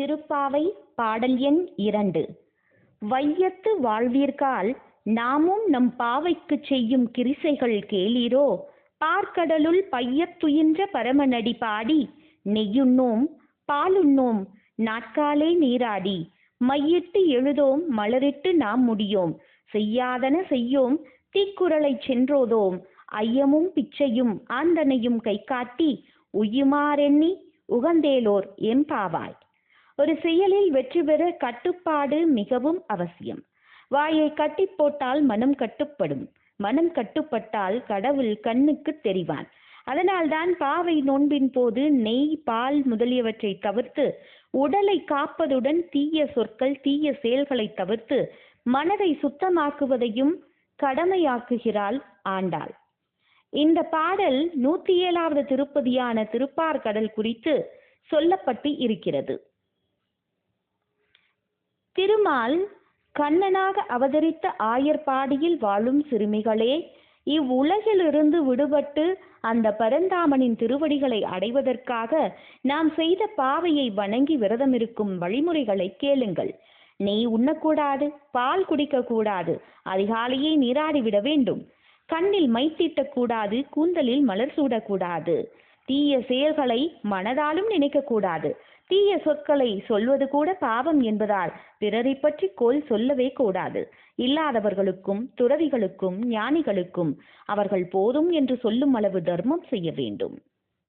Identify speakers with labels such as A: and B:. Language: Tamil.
A: திருப்பாவை பாடல் எண் இரண்டு. வையத்து வாழ்வீர்கால் நாமும் நம் பாவைக்குச் செய்யும் கிரிசைகள் கேளீரோ? பார்க்கடலுள் பையத்துயின்ற பரமநடி பாடி நெய்யுண்ணோம் பாலுண்ணோம் நாட்காலே நீராடி. மையிட்டு எழுதோம் மலரிட்டு நாம் முடியோம். செய்யாதன செய்யோம் தீக்குறளைச் சென்றோதோம். ஐயமும் பிச்சையும் ஆந்தனையும் கை காட்டி உய்யுமாறெண்ணி உகந்தேலோர் எம்பாவாய் ஒரு செயலில் வெற்றி பெற கட்டுப்பாடு மிகவும் அவசியம். வாயை கட்டி போட்டால் மனம் கட்டுப்படும். மனம் கட்டுப்பட்டால் கடவுள் கண்ணுக்கு தெரிவான். அதனால்தான் பாவை நோன்பின் போது நெய் பால் முதலியவற்றை தவிர்த்து உடலை காப்பதுடன் தீய சொற்கள் தீய செயல்களை தவிர்த்து மனதை சுத்தமாக்குவதையும் கடமையாக்குகிறாள் ஆண்டாள். இந்த பாடல் நூத்தி ஏழாவது திருப்பதியான திருப்பார்கடல் குறித்து சொல்லப்பட்டு இருக்கிறது. திருமால் கண்ணனாக அவதரித்த ஆயர்பாடியில் வாழும் சிறுமிகளே இவ்வுலகிலிருந்து விடுபட்டு அந்த பரந்தாமனின் திருவடிகளை அடைவதற்காக நாம் செய்த பாவையை வணங்கி விரதமிருக்கும் வழிமுறைகளை கேளுங்கள். நெய் உண்ணக்கூடாது பால் குடிக்கக்கூடாது அதிகாலையே நீராடி விட வேண்டும். கண்ணில் மை தீட்டக்கூடாது கூந்தலில் மலர் சூடக்கூடாது. தீய செயல்களை மனதாலும் நினைக்கக்கூடாது. தீய சொற்களை சொல்வது கூட பாவம் என்பதால் பிறரை பற்றி கோல் சொல்லவே கூடாது. இல்லாதவர்களுக்கும் துறவிகளுக்கும் ஞானிகளுக்கும் அவர்கள் போதும் என்று சொல்லும் அளவு தர்மம் செய்ய வேண்டும்.